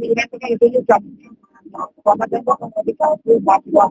Ingat dengan itu juga. Kalau macam kau kalau kita buat buat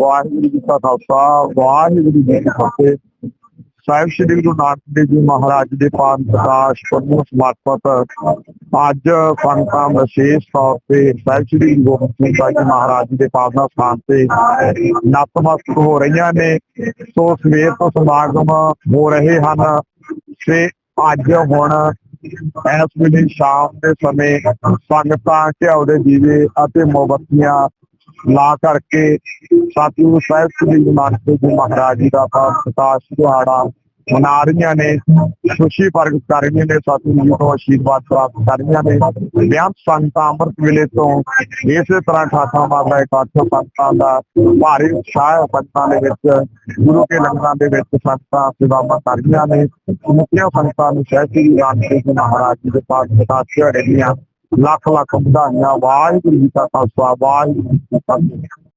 Waheguru ji ਕਾ ਖਾਲਸਾ, ਵਾਹਿਗੁਰੂ ਜੀ ਕੀ ਫਤਿਹ। ਸਾਹਿਬ ਸ੍ਰੀ ਗੁਰੂ ਨਾਨਕ ਦੇਵ ਜੀ ਮਹਾਰਾਜ ਦੇ ਪਾਵਨ ਪ੍ਰਕਾਸ਼ ਪੁਰਬ ਸਮਰਪਿਤ ਅੱਜ ਸੰਗਤਾਂ ਵਿਸ਼ੇਸ਼ ਤੌਰ ਤੇ ਸਾਹਿਬ ਸ੍ਰੀ ਗੁਰੂ ਗੋਬਿੰਦ ਸਿੰਘ ਜੀ ਮਹਾਰਾਜ ਜੀ ਦੇ ਪਾਵਨਾ ਸਥਾਨ ਤੇ ਨਤਮਸਤਕ ਹੋ ਰਹੀਆਂ ਨੇ। ਸੋ ਸਵੇਰ ਤੋਂ ਸਮਾਗਮ ਹੋ ਰਹੇ ਹਨ। ਤੇ ਅੱਜ ਹੁਣ ਇਸ ਵੇਲੇ ਸ਼ਾਮ ਦੇ ਸਮੇਂ ਸੰਗਤਾਂ ਘਿਓ ਦੇ ਦੀਵੇ ਅਤੇ ਮੋਮਬੱਤੀਆਂ ਲਾ ਕਰਕੇ ਸਤਿਗੁਰੂ ਸਾਹਿਬ ਸ੍ਰੀ ਗੁਰੂ ਨਾਨਕ ਦੇਵ ਮਹਾਰਾਜ ਜੀ ਦਾ ਪ੍ਰਕਾਸ਼ ਦਿਹਾੜਾ ਮਨਾ ਰਹੀਆਂ ਨੇ ਖੁਸ਼ੀ ਪ੍ਰਗਟ ਕਰ ਰਹੀਆਂ ਨੇ ਸਤਿਗੁਰੂ ਜੀ ਤੋਂ ਆਸ਼ੀਰਵਾਦ ਪ੍ਰਾਪਤ ਕਰ ਰਹੀਆਂ ਨੇ ਬਿਆਨ ਸੰਗਤਾਂ ਅੰਮ੍ਰਿਤ ਵੇਲੇ ਤੋਂ ਇਸੇ ਤਰ੍ਹਾਂ ਠਾਠਾ ਮਾਰਦਾ ਇਕੱਠ ਸੰਗਤਾਂ ਦਾ ਭਾਰੀ ਉਤਸ਼ਾਹ ਹੈ ਸੰਗਤਾਂ ਦੇ ਵਿੱਚ ਗੁਰੂ ਕੇ ਲੰਗਰਾਂ ਦੇ ਵਿੱਚ ਸੰਗਤਾਂ ਸੇਵਾਵਾਂ ਕਰ ਰਹੀਆਂ ਨੇ ਮੁਖੀਆਂ ਸੰਗਤਾਂ ਨੂੰ ਸਹਿ ਸ੍ਰੀ ਗੁਰੂ ਨਾਨਕ ਦੇਵ ਜੀ ਮਹਾਰਾਜ ਜੀ ਦੇ ਪਾਵਨ ਪ੍ਰਕਾਸ਼ ਦਿਹਾੜੇ ਦੀਆਂ ਲੱਖ ਲੱਖ ਵਧਾਈਆਂ ਵਾਹਿਗੁਰੂ ਜੀ ਕਾ ਖਾਲਸਾ ਵਾਹਿਗੁਰੂ ਜੀ ਕੀ ਫਤਿਹ